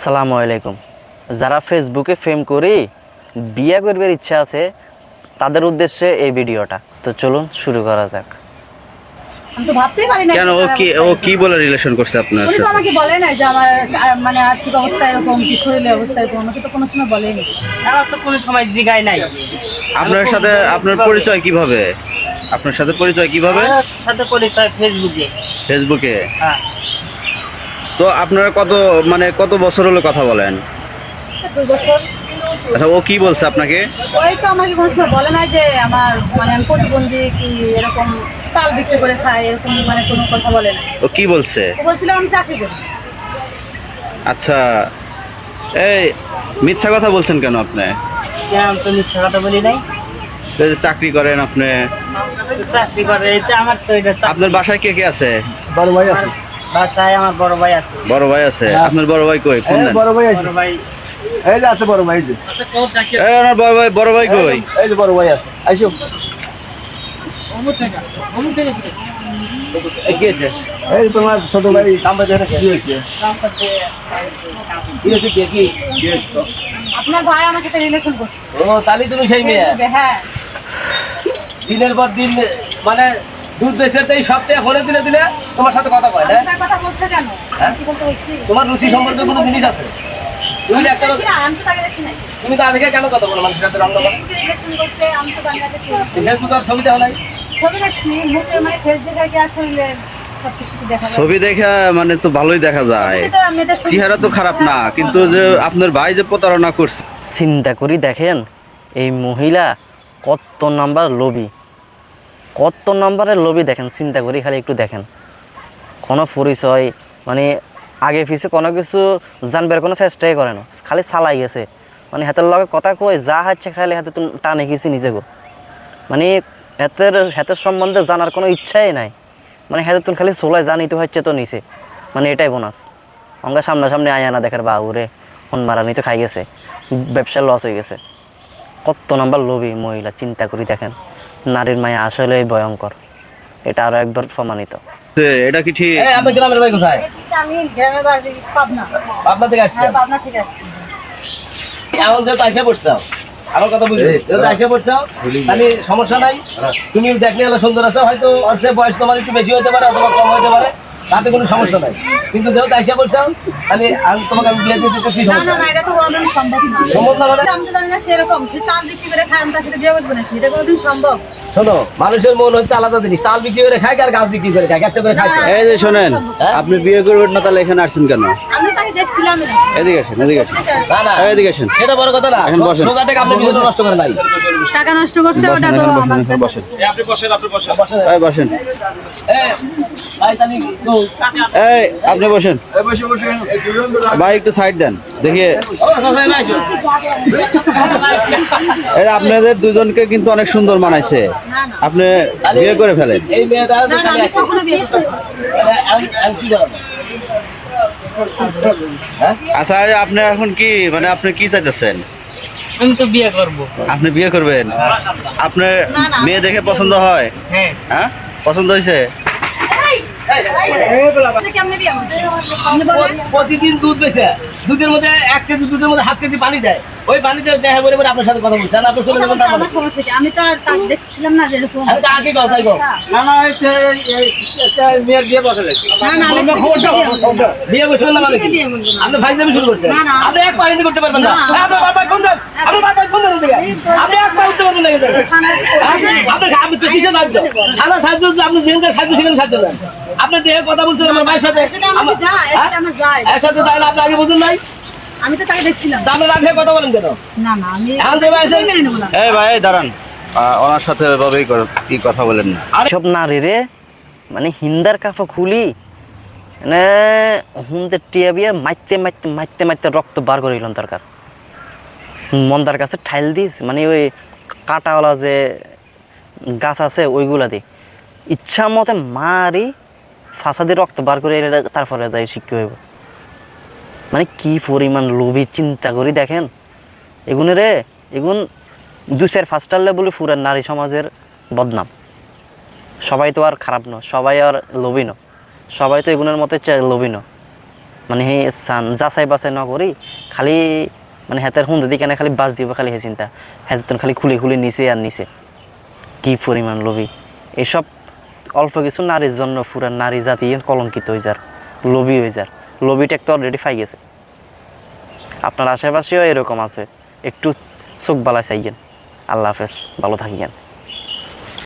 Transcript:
আসসালামু আলাইকুম। যারা ফেসবুকে ফেম করি বিয়ে করবার ইচ্ছা আছে তাদের উদ্দেশ্যে এই ভিডিওটা। তো চলুন শুরু করা যাক। আমি তো ভাবতেই পারি না কেন ও কি ও কি বলে রিলেশন করছে আপনার উনি তো আমাকে বলে না যে আমার মানে আর্থিক অবস্থা এরকম কি শরীরের অবস্থা এরকম আমাকে তো কোনো সময় বলেনি। আমার তো কোনো সময় জিগায় নাই। আপনার সাথে আপনার পরিচয় কীভাবে? আপনার সাথে পরিচয় কীভাবে? সাথে পরিচয় ফেসবুকে ফেসবুকে হ্যাঁ। তো আপনারা কত মানে কত বছর হলো কথা বলেন? আচ্ছা, দুই বছর? আচ্ছা ও কি বলছে আপনাকে? ওই তো আমাকে কোনো সময় বলে না যে আমার মানে আমি প্রতিবন্ধী কি এরকম তাল বিক্রি করে খাই এরকম মানে কোনো কথা বলে না ও কি বলছে? ও বলছিল আমি চাকরি করি। আচ্ছা এই মিথ্যা কথা বলছেন কেন আপনি? কেন আমি তো মিথ্যা কথা বলি নাই? এই যে চাকরি করেন আপনি। চাকরি করে এটা আমার তো এটা চাকরি। আপনার বাসায় কে কে আছে? বড় ভাই আছে। বাসায় আমার বড় ভাই আছে। বড় ভাই আছে? আপনার বড় ভাই কই? দেন? বড় ভাই আছে। বড় ভাই। এই যে আছে বড় ভাই যে। এই ওনার বড় ভাই বড় ভাই কই? এই যে বড় ভাই আছে। আইসো। এই কি আছে এই তোমার ছোট ভাই কাম বাজে না কি হয়েছে? কে কি কি? তো? আপনার ভাই আমার সাথে রিলেশন করছে। ও তাহলে তুমি সেই মেয়ে? হ্যাঁ। দিনের পর দিন মানে দুধ দেশের এই সপ্তাহে ফোনে দিলে দিলে তোমার সাথে কথা কয় না কথা বলছে কেন? হ্যাঁ? কি বলতে বলছি তোমার রুচি সম্পর্কে কোনো জিনিস আছে? তুমি একটা তুমি তো আজকে কেন কথা বলো মানুষের সাথে তো ফেসবুক আর ছবি দেখো নাই? ছবি দেখছি মুখে মানে দেখে আসলে দেখা ছবি দেখা মানে তো ভালোই দেখা যায়। চেহারা তো খারাপ না কিন্তু যে আপনার ভাই যে প্রতারণা করছে। চিন্তা করি দেখেন এই মহিলা কত নাম্বার লোভী। কত নাম্বারের লোভী দেখেন, চিন্তা করি, খালি একটু দেখেন। কোনো পরিচয় মানে আগে পিছে কোনো কিছু জানবার কোনো চেষ্টাই করে না, খালি চালাই গেছে। মানে হাতের লগে কথা কই, যা হচ্ছে খালি হাতে টানে গেছি নিজে গো মানে হাতের হাতের সম্বন্ধে জানার কোনো ইচ্ছাই নাই। মানে হাতে তুমি খালি চলাই জানিতে হচ্ছে তো নিচে মানে এটাই বোনাস। অঙ্গা সামনাসামনি আয় না দেখার বাবুরে ফোন মারানি তো খাই গেছে, ব্যবসা লস হয়ে গেছে। কত নাম্বার লোভী মহিলা, চিন্তা করি দেখেন। নারীর মায়া আসলে ভয়ঙ্কর। এটা আরও একবার প্রমাণিত। এটা কি ঠিক? এই গ্রামের ভাই কোথায়? আমি গ্রামের বাড়ি পাবনা। পাবনা থেকে আসছে হ্যাঁ, পাবনা থেকে আসছি। এখন যে আইসা পড়ছাও আমার কথা বুঝলি যেহেতু আইসা পড়ছাও আমি সমস্যা নাই। তুমি দেখলে সুন্দর আছে হয়তো ওর বয়স তোমার একটু বেশি হতে পারে অথবা কম হতে পারে। তাতে কোনো সমস্যা নাই। কিন্তু যেহেতু আইসা বলছো তাহলে আমি তোমাকে আমি বিয়ে দিতে চাচ্ছি না না না এটা তো কোনোদিন সম্ভব না। সম্ভব না মানে? আমি তো জানি না সেরকম সে তার বিক্রি করে খায় আমি তার সাথে বিয়ে করবে না। সেটা কোনোদিন সম্ভব? শোনো মানুষের মন হচ্ছে আলাদা জিনিস। তাল বিক্রি করে খায় আর গাছ বিক্রি করে খায়? একটা করে খায় এই যে শোনেন আপনি বিয়ে করবেন না তাহলে এখানে আসছেন কেন? আমি তাকে দেখছিলাম এদিকে আসেন এদিকে আসেন। না না। এদিকে আসেন। এটা বড় কথা না। এখন বসেন। সোজা টাকা আপনি বিয়েটা নষ্ট করে নাই। টাকা নষ্ট করছে ওটা তো বসেন, এখানে বসেন। এই বসেন। ভাই তাহলে এই আপনি বসেন। ভাই একটু সাইড দেন। দেখি আপনাদের দুজনকে কিন্তু অনেক সুন্দর মানাইছে আপনি বিয়ে করে ফেলেন এই মেয়েটা না না আমি কখনো বিয়ে করব না। আমি- আমি কি বলব? হ্যাঁ? আচ্ছা আপনি এখন কি মানে আপনি কি চাইতেছেন আমি তো বিয়ে করব আপনি বিয়ে করবেন আপনার। মেয়ে দেখে পছন্দ হয় হ্যাঁ হ্যাঁ পছন্দ হয়েছে তাহলে কেমনে বিয়ে হবে? আপনি বলেন প্রতিদিন দুধ বেছে দুধের মধ্যে এক কেজি দুধের মধ্যে হাফ কেজি পানি দেয়। ওই পানিতে দেখা বলে আপনার সাথে কথা বলছেন আপনি চলে যাবেন আমার সমস্যা আমি তো আর দেখছিলাম না যেরকম আমি তো আগে কথা কই না না আমি মেয়ের বিয়ে বলব না। না আমি খবরটা বিয়ে না। আপনি ভাই যাবে শুরু করছেন। না, না। আপনি এক পানি করতে পারবেন না। না। হ্যাঁ, বাবা কোন আপনি বাবা কোন দিকে আপনি এক পা উঠতে পারবেন না কিন্তু। আপনি আপনি তো কিসের সাহায্য? আমার সাহায্য আপনি যেখানে সাহায্য সেখানে সাহায্য দেন। আপনি যে কথা বলছেন আমার ভাইয়ের সাথে সেটা আমাকে আমার- যায়, হ্যাঁ? সেটা আমার যায়। এর সাথে তাহলে আপনি আগে বুঝুন নাই। আমি তো তাকে দেখছিলাম। আপনি রাখে কথা বলেন কেন? না না আমি এখন যে ভাই আছেন- মেনে নেব না এই ভাই দাঁড়ান। ওনার সাথে এভাবেই কি কথা বলেন না। সব নারী রে মানে হিন্দার কাফা খুলি মানে হুমতে টিয়া বিয়ে মাইতে মাইতে মাইতে মাইতে রক্ত বার করে দিলাম দরকার। মন্দার কাছে ঠাইল দিস মানে ওই কাটাওয়ালা যে গাছ আছে, ওইগুলা দি ইচ্ছা মতে মারি ফাঁসা দিয়ে রক্ত বার করে এলে তারপরে যাই শিক্ষা হইব। মানে কি পরিমাণ লোভী চিন্তা করি দেখেন। এগুনে রে, এগুন দু চার বলে পুরান নারী সমাজের বদনাম। সবাই তো আর খারাপ নয়, সবাই আর লোভী ন সবাই তো এগুনের মতে লোভী ন মানে যাচাই বাছাই ন করি, খালি মানে হেতার হুন দিকে না, খালি বাস দিব, খালি হে চিন্তা। হাতের খালি খুলে খুলে নিচে আর নিচে কি পরিমাণ লোভী। এসব অল্প কিছু নারীর জন্য পুরা নারী জাতি কলঙ্কিত হয়ে যার, লোভী হয়ে যার। লোভিটা একটু অলরেডি ফাই গেছে। আপনার আশেপাশেও এরকম আছে। একটু চোখ বালা চাইয়েন আল্লাহ হাফেজ, ভালো থাকিয়েন